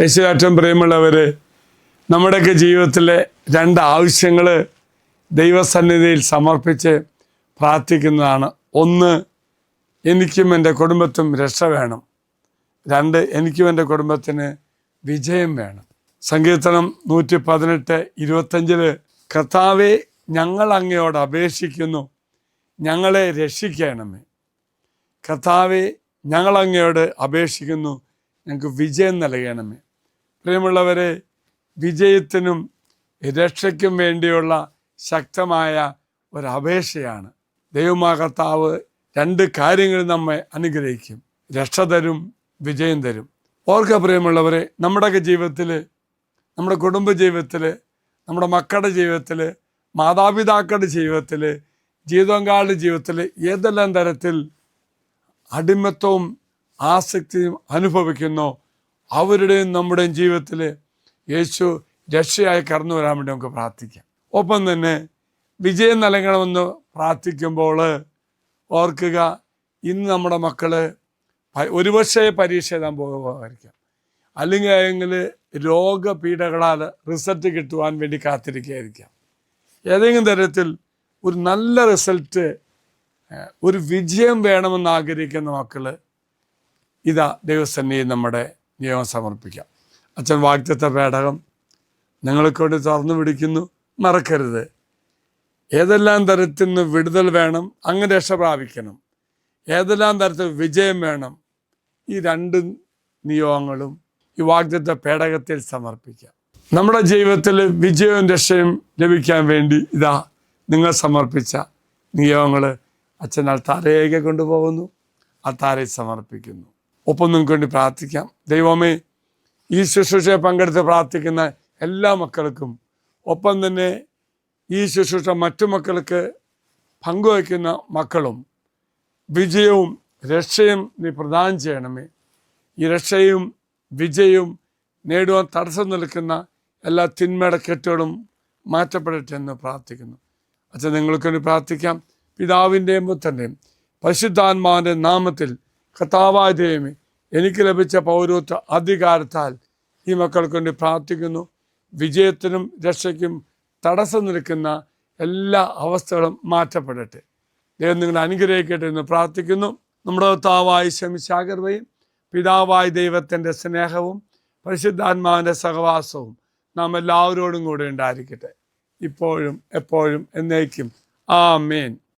യേശുരാറ്റം പ്രിയമുള്ളവർ നമ്മുടെയൊക്കെ ജീവിതത്തിലെ രണ്ട് ആവശ്യങ്ങൾ ദൈവസന്നിധിയിൽ സമർപ്പിച്ച് പ്രാർത്ഥിക്കുന്നതാണ്. ഒന്ന് എനിക്കും എന്റെ കുടുംബത്തും രക്ഷ വേണം. രണ്ട് എനിക്കും എന്റെ കുടുംബത്തിന് വിജയം വേണം. സങ്കീർത്തനം നൂറ്റി പതിനെട്ട് ഇരുപത്തഞ്ചിൽ കർത്താവെ ഞങ്ങൾ അങ്ങയോട് അപേക്ഷിക്കുന്നു ഞങ്ങളെ രക്ഷിക്കണമേ. കർത്താവെ ഞങ്ങൾ അങ്ങയോട് അപേക്ഷിക്കുന്നു ഞങ്ങൾക്ക് വിജയം നൽകണമേ. പ്രിയമുള്ളവരെ വിജയത്തിനും രക്ഷയ്ക്കും വേണ്ടിയുള്ള ശക്തമായ ഒരു അപേക്ഷയാണ് ദൈവമാകർത്താവ് രണ്ട് കാര്യങ്ങൾ നമ്മെ അനുഗ്രഹിക്കും. രക്ഷ തരും വിജയം തരും. ഓർക്ക പ്രിയമുള്ളവരെ നമ്മുടെയൊക്കെ ജീവിതത്തിൽ നമ്മുടെ കുടുംബ ജീവിതത്തിൽ നമ്മുടെ മക്കളുടെ ജീവിതത്തിൽ മാതാപിതാക്കളുടെ ജീവിതത്തിൽ ജീവിതങ്കാളുടെ ജീവിതത്തിൽ ഏതെല്ലാം തരത്തിൽ അടിമത്വവും ആസക്തിയും അനുഭവിക്കുന്നു. അവരുടെയും നമ്മുടെയും ജീവിതത്തിൽ യേശു രക്ഷയായി കടന്നു വരാൻ വേണ്ടി നമുക്ക് പ്രാർത്ഥിക്കാം. ഒപ്പം തന്നെ വിജയം നൽകണമെന്ന് പ്രാർത്ഥിക്കുമ്പോൾ ഓർക്കുക ഇന്ന് നമ്മുടെ മക്കൾ ഒരു ഒരുപക്ഷെ പരീക്ഷ എഴുതാൻ പോകുമായിരിക്കാം അല്ലെങ്കിൽ അല്ലെങ്കിൽ രോഗപീഠകളാൽ റിസൾട്ട് കിട്ടുവാൻ വേണ്ടി കാത്തിരിക്കുകയായിരിക്കാം. ഏതെങ്കിലും തരത്തിൽ ഒരു നല്ല റിസൾട്ട് ഒരു വിജയം വേണമെന്ന് ആഗ്രഹിക്കുന്ന മക്കൾ ഇതാ ദൈവസന്നിധി നമ്മുടെ നിയമം സമർപ്പിക്കാം. അച്ഛൻ വാക്തത്വ പേടകം നിങ്ങൾക്ക് വേണ്ടി തുറന്നു പിടിക്കുന്നു. മറക്കരുത്. ഏതെല്ലാം തരത്തിൽ നിന്ന് വിടുതൽ വേണം അങ്ങ് രക്ഷ പ്രാപിക്കണം. ഏതെല്ലാം തരത്തിൽ വിജയം വേണം ഈ രണ്ട് നിയോഗങ്ങളും ഈ വാഗ്ദത്ത പേടകത്തിൽ സമർപ്പിക്കാം. നമ്മുടെ ജീവിതത്തിൽ വിജയവും രക്ഷയും ലഭിക്കാൻ വേണ്ടി ഇതാ നിങ്ങൾ സമർപ്പിച്ച നിയോഗങ്ങൾ അച്ഛൻ അൾത്താരേക്ക് കൊണ്ടുപോകുന്നു ആ താരയിൽ സമർപ്പിക്കുന്നു. ഒപ്പം നിങ്ങൾക്ക് വേണ്ടി പ്രാർത്ഥിക്കാം. ദൈവമേ ഈ ശുശ്രൂഷയെ പങ്കെടുത്ത് പ്രാർത്ഥിക്കുന്ന എല്ലാ മക്കൾക്കും ഒപ്പം തന്നെ ഈ ശുശ്രൂഷ മറ്റു മക്കൾക്ക് പങ്കുവയ്ക്കുന്ന മക്കളും വിജയവും രക്ഷയും നീ പ്രദാനം ചെയ്യണമേ. ഈ രക്ഷയും വിജയവും നേടുവാൻ തടസ്സം നിൽക്കുന്ന എല്ലാ തിന്മയുടെ കെട്ടുകളും മാറ്റപ്പെടട്ടെ എന്ന് പ്രാർത്ഥിക്കുന്നു. അച്ഛൻ നിങ്ങൾക്ക് വേണ്ടി പ്രാർത്ഥിക്കാം. പിതാവിന്റെയും പുത്രന്റെയും പരിശുദ്ധാത്മാവിന്റെ നാമത്തിൽ കഥാവായ ദൈവമേ എനിക്ക് ലഭിച്ച പൗരത്വ അധികാരത്താൽ ഈ മക്കൾക്ക് വേണ്ടി പ്രാർത്ഥിക്കുന്നു. വിജയത്തിനും രക്ഷയ്ക്കും തടസ്സം നിൽക്കുന്ന എല്ലാ അവസ്ഥകളും മാറ്റപ്പെടട്ടെ. ദൈവം നിങ്ങളെ അനുഗ്രഹിക്കട്ടെ എന്ന് പ്രാർത്ഥിക്കുന്നു. നമ്മുടെ താവായി ശമിശാകർവയും പിതാവായ ദൈവത്തിന്റെ സ്നേഹവും പരിശുദ്ധാത്മാവിന്റെ സഹവാസവും നാം എല്ലാവരോടും കൂടെ ഉണ്ടായിരിക്കട്ടെ. ഇപ്പോഴും എപ്പോഴും എന്നേക്കും. ആ